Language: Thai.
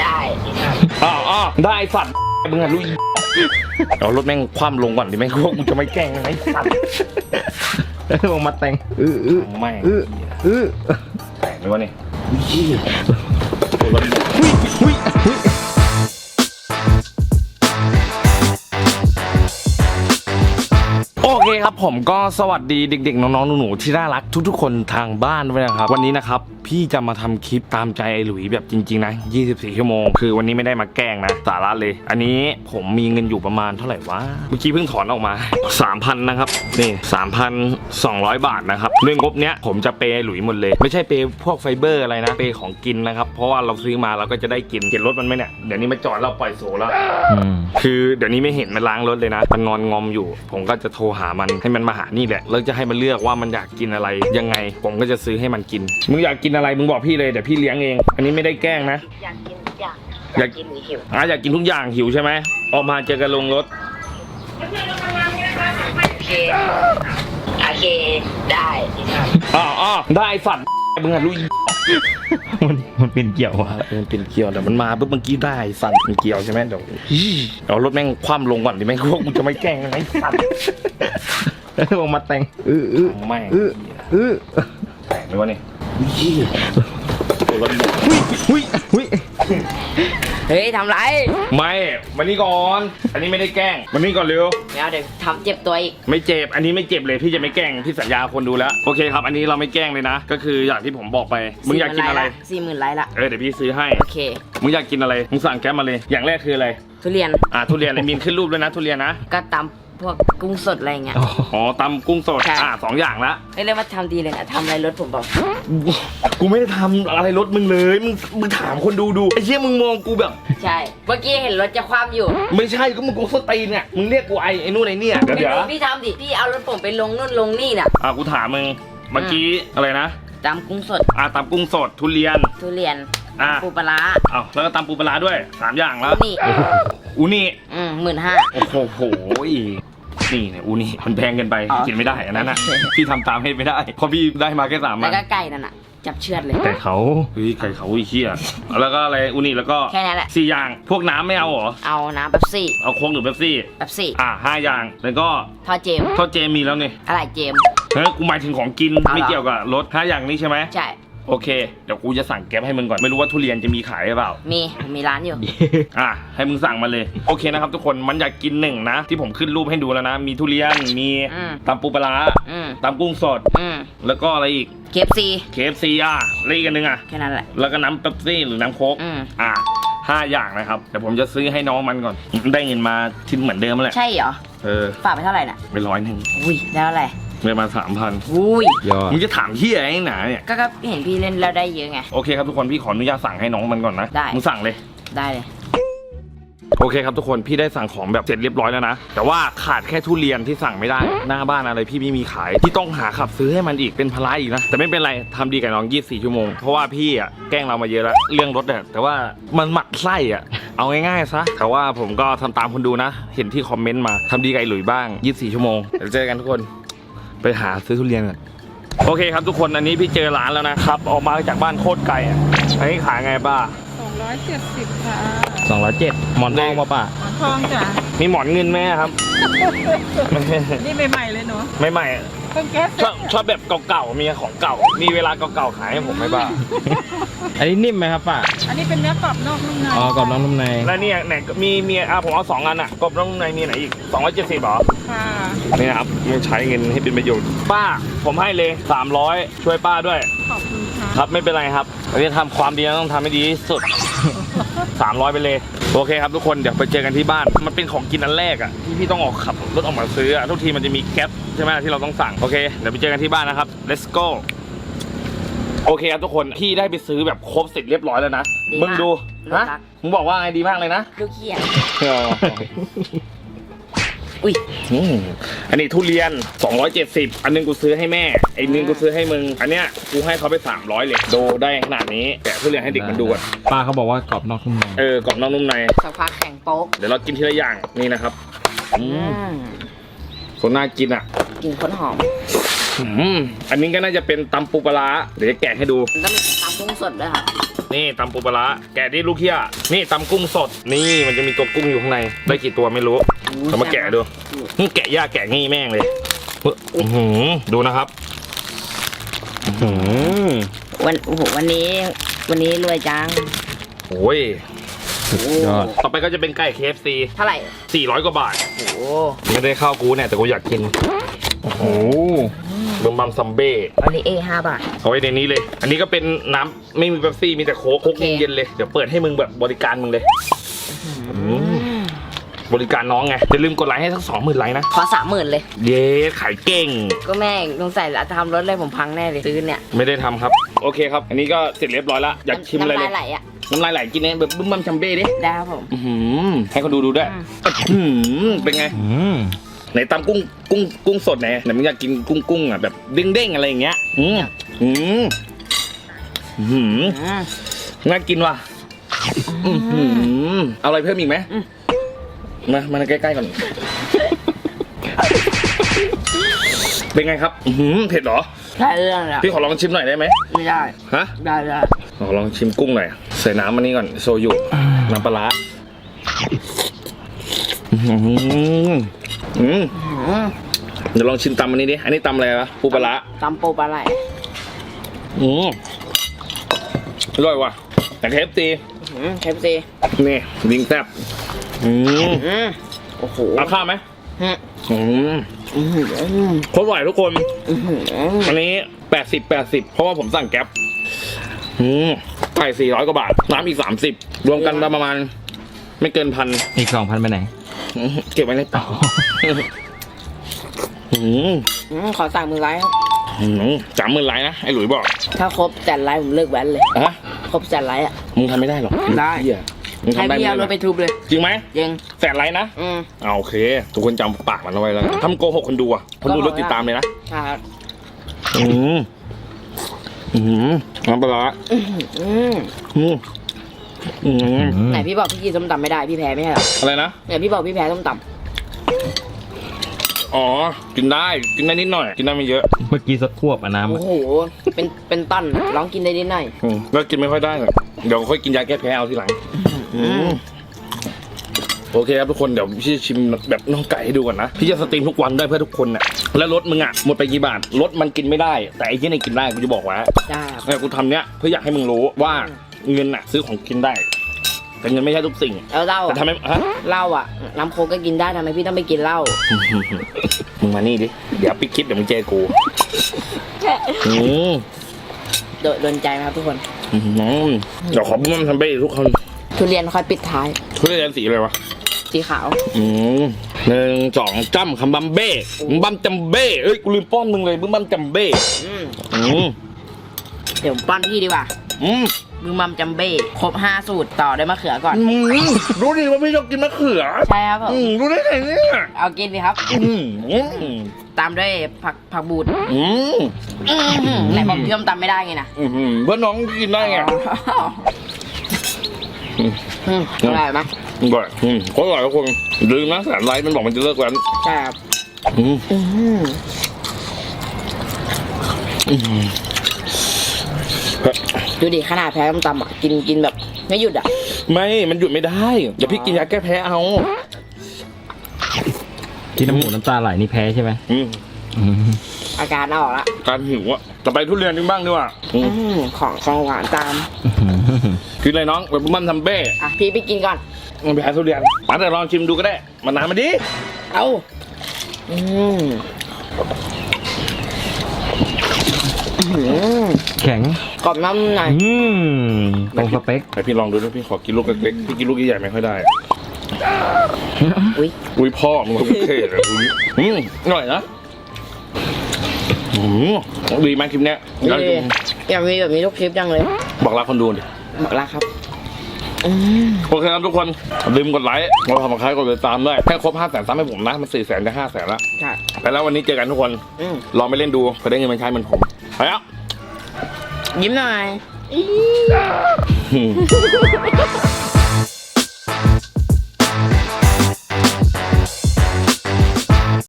ได้อ้าวอ้าวได้ไอ้สัตว์มึงอะลุยเอารถแม่งคว่ำลงก่อนดิแม่งพวกมึงจะไม่แกล้งนะไอ้สัตว์ลงมาแต่งอืออือไม่อืออือแตกเลยวะนี่หุ้ยหุ้ยโอ เคครับผมก็สวัสดีเด็ก ๆ น้องๆหนูๆที่น่ารักทุกๆ คนทางบ้านด้วยนะครับ วันนี้นะครับพี่จะมาทำคลิปตามใจไอ้หลุยแบบจริง ๆ นะ 24 ชั่วโมง คือวันนี้ไม่ได้มาแกล้งนะ สาระเลย อันนี้ผมมีเงินอยู่ประมาณเท่าไหร่วะ เมื่อกี้เพิ่งถอนออกมา 3,000 นะครับ นี่ 3,200 บาทนะครับด้วยงบเนี้ยผมจะเปย์ไอ้หลุยหมดเลย ไม่ใช่เปย์พวกไฟเบอร์อะไรนะ เปย์ของกินนะครับ เพราะว่าเราซื้อมาเราก็จะได้กินเห็นรถมันไหมเนี่ย เดี๋ยวนี้มาจอดเราปล่อยโซแล้วอืมคือเดี๋ยวนี้ไม่เห็นมันล้างรถเลยนะ มันนอนงอมอยู่ ผมก็จะโทรหามันให้มันมาหานี่แหละแล้วจะให้มันเลือกว่ามันอยากกินอะไรยังไง ผมก็จะซื้อให้มันกิน มึงอยากกินอะไรมึงบอกพี่เลยเดี๋ยวพี่เลี้ยงเอง อันนี้ไม่ได้แกล้งนะ อยากกินทุกอย่างออยากยากกินหรือหิวอะอยากกินทุกอย่างหิวใช่ไหมออกมาเจอกันลงรถโอเคโอเคได้อ้าวอ้าวได้สัตว์มึงอะลุยมันมันเป็นเกี่ยววะมันเป็นเกียวเดี๋ยวมันมาปุ๊บเมื่อกี้ได้สั่นเป็นเกียวใช่ไหมเดี๋ยวอี้เอารถแม่งคว่ำลงก่อนดิแม่งพวกมึงจะไม่แกล้งนะไอ้สัตว์ลงมาแต่งอืออือไม่อืออือแตกเลยวะนี่ หุ้ยหุ้ยเฮ้ยทำไรไม่มานี่ก่อน อันนี้ไม่ได้แกล้งมานี่ก่อนเร็วเดี๋ยวเดี๋ยวทำเจ็บตัวอีก ไม่เจ็บ อันนี้ไม่เจ็บเลยพี่จะไม่แกล้งพี่สัญญาคนดูแล้วโอเคครับ อันนี้เราไม่แกล้งเลยนะ ก็คืออย่างที่ผมบอกไป มึงอยากกินอะไรสี่หมื่นไลค์ละเออเดี๋ยวพี่ซื้อให้โอเคมึงอยากกินอะไรมึงสั่งแก๊ปมาเลย อย่างแรกคืออะไร ทุเรียนอ่าทุเรียนเลยมีนขึ้นรูปด้วยนะ ทุเรียนนะก็ตำ พวกกุ้งสดอะไรเงี้ย อ๋อตำกุ้งสดใช่อ่าสองอย่างละเฮ้ยเรียกว่าทำดีเลยนะทำอะไรรถผมบอก กูไม่ได้ทำอะไรรถมึงเลย มึงมึงถามคนดูดูไอ้เชี่ยมึงมองกูแบบ ใช่ เมื่อกี้เห็นรถจะคว่ำอยู่ไม่ใช่ก็มึงกูสตีนเนี่ยมึงเรียกกูไอ้ไอ้นู่นไอ้เนี่ยเดี๋ยวไม่เดี๋ยวรู้พี่ทำดิ พี่เอารถผมไปลงนู่นลงนี่น่ะอ่ากูถามมึงเมื่อกี้อะไรนะตำกุ้งสด อ่าตำกุ้งสดทุเรียน ทุเรียนอ่าปูปลาร้าอ้าวแล้วก็ตำปูปลาร้าด้วยสามอย่างแล้วนี่ อูนี่อืมหมื่นห้าโอ้โหโหย นี่เนี่ยอูนี่มันแพงเกินไปอ๋อกินไม่ได้อันนั้นอะโอเค พี่ทำตามให้ไม่ได้เพราะพี่ได้มาแค่สามแล้มัวนก็ไก่นั่นน่ะ จับเชือดเลยแต่เขาเฮ้ยไข่เขาอีเชี่ยแล้วก็อะไรอูนี่แล้วก็แค่นั้นแหละ สี่อย่างพวกน้ำไม่เอาเหรอเอาน้ำเป๊ปซี่เอาโค้กหรือเป๊ปซี่ เป๊ปซี่อ่าห้าอย่างแล้วก็ทอดเจมส์ทอดเจมีแล้วนี่อะไรเจมส์ เฮ้ยกูหมายถึงของกินเอาเหรอ ไม่เกี่ยวกับรถห้าอย่างนี้ใช่ไหมใช่ โอเค เดี๋ยวกูจะสั่งแก๊ปให้มึงก่อน ไม่รู้ว่าทุเรียนจะมีขายหรือเปล่า มีมีร้านอยู่ อะ ให้มึงสั่งมาเลย โอเคนะครับทุกคน มันอยากกินหนึ่งนะ ที่ผมขึ้นรูปให้ดูแล้วนะ มีทุเรียน มีอืม ตำปูปลาร้าอืมตำกุ้งสด อืมแล้วก็อะไรอีก เคฟซี KFC อะแล้วอีกอันหนึงอะ แค่นั้นแหละ แล้วก็น้ำเป๊ปซี่หรือน้ำโค้ก อืม อะห้าอย่างนะครับเดี๋ยวผมจะซื้อให้น้องมันก่อน ได้เงินมาทิ้นเหมือนเดิมแหละ ใช่เหรอ เออ ฝากไปเท่าไหร่น่ะ ไปร้อยหนึ่งอุ้ย แล้วอะไร เงินมาสามพันอุ้ยยอดมึงจะถามที่อะไรหนาเนี่ยก็ก็เห็นพี่เล่นแล้วได้เยอะไง โอเคครับทุกคนพี่ขออนุญาตสั่งให้น้องมันก่อนนะได้ มึงสั่งเลย ได้เลย โอเคครับทุกคนพี่ได้สั่งของแบบเสร็จเรียบร้อยแล้วนะ แต่ว่าขาดแค่ทุเรียนที่สั่งไม่ได้ หน้าบ้านอะไรพี่ไม่มีขายพี่ต้องหาขับซื้อให้มันอีกเป็นภาระอีกนะ แต่ไม่เป็นไรทำดีกับน้อง 24 ชั่วโมง เพราะว่าพี่อะแกล้งเรามาเยอะแล้วเรื่องรถเนี่ยแต่ว่ามันหมักไส้อะ เอาง่ายๆซะแต่ว่าผมก็ทำตามคนดูนะ เห็นที่คอมเมนต์มาทำดีกับไอ้หลุยบ้าง 24 ชั่วโมงเดี๋ยวเจอกันทุกคน ไปหาซื้อทุเรียนก่อนโอเคครับทุกคนอันนี้พี่เจอร้านแล้วนะครับ ออกมาจากบ้านโคตรไกลอะอันนี้ขายไงป้า270ค่ะสองร้อยเจ็ดหมอนทองป่ะป่ะหมอนทองจ้ะมีหมอนเงินไหมครับ นี่ใหม่ๆเลยเนาะไม่ใหม่ เพิ่งแก๊สชอบชอบแบบเก่าๆมีของเก่า มีเวลาเก่าๆขายให้ผมไหมบ้างอันนี้นิ่มไหมครับป่ะอันนี้เป็นเนื้อกรอบนอกนุ่มในอ๋อกรอบน้องนุ่มในแล้วเนี่ยไหนมีมีอะผมเอาสองอันอะกบน้องในมีไหนอีกสองร้อยเจ็ดสิบหรอค่ะนี่นะครับยังใช้เงินให้เป็นประโยชน์ป้า ผมให้เลยสามร้อยช่วยป้าด้วยขอบคุณค่ะครับไม่เป็นไรครับวันนี้ทำความดีต้องทำให้ดีที่สุดสามร้อยไปเลย โอเคครับทุกคนเดี๋ยวไปเจอกันที่บ้าน มันเป็นของกินอันแรกอะที่พี่ต้องออกขับรถออกมาซื้ออะทุกทีมันจะมีแก๊ปใช่ไหมที่เราต้องสั่งโอเคเดี๋ยวไปเจอกันที่บ้านนะครับ let's go โอเคครับทุกคนพี่ได้ไปซื้อแบบครบเสร็จเรียบร้อยแล้วนะ ดีมึงมากดูน่าฮะรักมึงบอกว่าไงดีมากเลยนะ ลูกเขียนอุ้ย อืมอันนี้ทุเรียน 270 อันหนึงกูซื้อให้แม่ไอ้นึงกูซื้อให้มึง อันเนี้ยกูให้เขาไป 300เลยโดได้ขนาดนี้แกะทุเรียนให้เด็กมันดูก่อนป้าเขาบอกว่ากรอบนอกนุ่มในเออกรอบนอกนุ่มในสักพักแข่งโป๊กเดี๋ยวเรากินทีละอย่างนี่นะครับอือืมมคนน่ากินอะกลินข้นหอมอืมอันนี้ก็น่าจะเป็นตำปูปลาร้าเดี๋ยวจะแกะให้ดูแล้วมีตำกุ้งสดด้วยค่ะ นี่ตำปูปลาร้าแกะดิลูกเฮียนี่ตำกุ้งสด นี่มันจะมีตัวกุ้งอยู่ข้างใน ได้กี่ตัวไม่รู้เรามาแกะดูนี่แกะยากแกะงี้แม่งเลยอื้อหือดูนะครับอื้อหือวันโอ้โหวันนี้ วันนี้รวยจังโอ้ยยอดต่อไปก็จะเป็นไก่ KFC เท่าไหร่400 กว่าบาท โอ้โหไม่ได้เข้ากูเนี่ยแต่กูอยากกิน โอ้โห บึมบัมซัมเบ้วันนี้เอห้าบาท เอาไว้ในนี้เลย อันนี้ก็เป็นน้ำไม่มีเป๊ปซี่มีแต่โค้กโค้กโอเค เย็นๆเลย เดี๋ยวเปิดให้มึงแบบบริการมึงเลย บริการน้องไงอย่าลืมกดไลค์ให้สักสองหมื่นไลค์นะ ขอสามหมื่นเลย เย้ขายเก่ง ก็แม่งสงสัยละทำรถเลยผมพังแน่เลยซื้อเนี่ยไม่ได้ทำครับ โอเคครับ อันนี้ก็เสร็จเรียบร้อยแล้วอยากชิมอะไรน้ำเลลายยไหลอะ น้ำลายไหลกินเนี่ยแบบบึ้มบัมซัมเบ้ดิได้ครับผม อื้อหือให้เขาดูดูด้วยอืมอื้อหือเป็นไง อืม ไหนตำกุ้งกุ้งกุ้งสดไหนไหนมึงอยากกินกุ้งกุ้งอะแบบเด้งๆอะไรอย่างเงี้ย อืมอืมอื้อหืออืมน่ากินว่ะอื้อหือเอาอะไรเพิ่มอีกไหมอืม มามาใกล้ๆก่อน เป็นไงครับอื้อหือเผ็ดเหรอได้เรื่องแล้วพี่ขอลองชิมหน่อยได้ไหมไม่ได้ ฮะ ได้ได้ขอลองชิมกุ้งหน่อย ใส่น้ำมันนี้ก่อน โซยุ น้ำปลาร้าอื้อหือ อืมอืมเดี๋ยวลองชิมตำอันนี้ดิ อันนี้ตำอะไรวะปูปลาร้าตำปูปลาไหลอืมอร่อยว่ะ แต่เคฟตีอืมเคฟซีนี่ลิงแซบอืมอืมโอ้โหเอาข้าวไหมอืมอืมอืมอืมโคตรอร่อยทุกคนอืมอันนี้80 80เพราะว่าผมสั่งแก๊ปอืมไก่400กว่าบาท น้ำอีก30รวมกันประมาณ ไม่เกินพันอีกสองพันไปไหนอืม เก็บไว้ในเป๋าอืมอืมขอสั่งมือไลค์ครับอืมสามหมื่นไลน์นะไอ้หลุยบอก ถ้าครบแสนไลค์ผมเลิกแว้นเลยอะครบแสนไลค์อะ มึงทำไม่ได้หรอกได้เหี้ยมึงให้ทำได้พี่เอารไหมถไปทุบเลย จริงไหมยิง แสนไลน์นะอืมอ่าโอเค ทุกคนจำปากมันเอาไว้แล้วทำโกหกคนดูอะคนดูรถติดตามเลยนะ ครับอืมอืมน้ำปลาร้าอืมอืม อืมไหนพี่บอกพี่กินส้มตำไม่ได้พี่แพ้ไม่ใช่เหรออะไรนะไหนพี่บอกพี่แพ้ส้มตอ๋อ กินได้ กินได้นิดหน่อย กินได้ไม่เยอะเมื่อกี้สักควบอะำน้ำโอ้อะโห เป็นเป็นต้นร้องกินได้นิดหน่อยอืมแล้วกินไม่ค่อยได้หรอกเดี๋ยวค่อยกินยาแก้แพ้เอาทีหลังอืมโอเคครับทุกคน เดี๋ยวพี่ชิมแบบน่องไก่ให้ดูก่อนนะ พี่จะสตรีมทุกวันได้เพื่อทุกคนน่ะ แล้วรถมึงอะหมดไปกี่บาท รถมันกินไม่ได้ แต่ไอ้ที่นี่กินได้กูจะบอกไว่าได้ครับเนี่ยกูทำเนี้ยเพื่ออยากให้มึงรู้ว่า เงินน่ะ ซื้อของกินได้ แต่เงินไม่ใช่ทุกสิ่งแล้วเหล้าแต่อะทำไมฮะ เหล้าอะ น้ำโค้กก็กินได้ทำไมพี่ต้องไปกินเหล้ามึงมานี่ดิ เดี๋ยวปิดคลิปเดี๋ยวมึงเจอกูอืมโดนโดนใจไหมครับทุกคน อืมเดี๋ยวขอบุ้มทำไปทุกคนทุเรียนค่อยปิดท้ายทุเรียนสีอะไรวะ สีขาว อืมหนึ่งสองจ้ำคำบัมเบ้บึ้มบัมจัมเบ้เอ้ยกูลืมป้อนมึงเลยบึ้มบัมจัมเบ้อืมอืมเดี๋ยวผมป้อนพี่ดีกว่าอืม มือมัมจัมเบ้ครบห้าสูตรต่อด้วยมะเขือก่อน อืมรู้ดิว่าไม่ชอบกินมะเขือใช่ครับผมอืมรู้ได้ไงเนี่ยเอากินสิครับ อืมอืมตามด้วยผักผักบูดอืมอื้อหือไหนบอกพี่ต้มตำไม่ได้ไงนะอืมเพื่อนน้องกินได้ไงอืมอืมอร่อยไหมบ่อยอืมโคตรอร่อยทุกคนลืมนะแสนไลค์มันบอกมันจะเลิกแล้วใช่ครับอืมอื้อหืออืม ดูดิขนาดแพ้ต้มตำอะกินกินแบบไม่หยุดอะ ไม่มันหยุดไม่ได้เดี๋ยวพี่กินยาแก้แพ้เอา ที่น้ำหมูน้ำตาไหลนี่แพ้ใช่ไหมอืมอืมอาการออกละการหิวอะจะไปทุเรียนกันบ้างดีกว่าอืมอื้อหือของของหวานตาม กินอะไรน้องแบบมันทำเบ้อะพี่ไปกินก่อน มันไปหาทุเรียนมาแต่ลองชิมดูก็ได้ มันน้ำมาดิเอาอืมอื้อหือ แข็งกรอบน้ำหน่อยอืมตรงสเปคไอพี่ลองดูด้วยพี่ขอกินลูกเล็กๆพี่กินลูกใหญ่ๆไม่ค่อยได้ อุ้ยอุ้ยพ่อมึงเท่เลยอุ้ยอืมอร่อยนะอืมดีไหมคลิปเนี้ยนี่แล้วเลยอยากมีแบบนี้ทุกคลิปจังเลย บอกรักคนดูดิบอกลาครับอืมโอเคครับทุกคนอย่าลืมกดไลค์กดทำคล้ายกดติดตามด้วยแค่ครบ5แสนซับให้ผมนะ มัน4แสนจะ5แสนละใช่ไปแล้ววันนี้เจอกันทุกคนอืมลองไปเล่นดูเพื่อได้เงินมาใช้เหมือนผม ไปแล้วยิ้มหน่อยอืม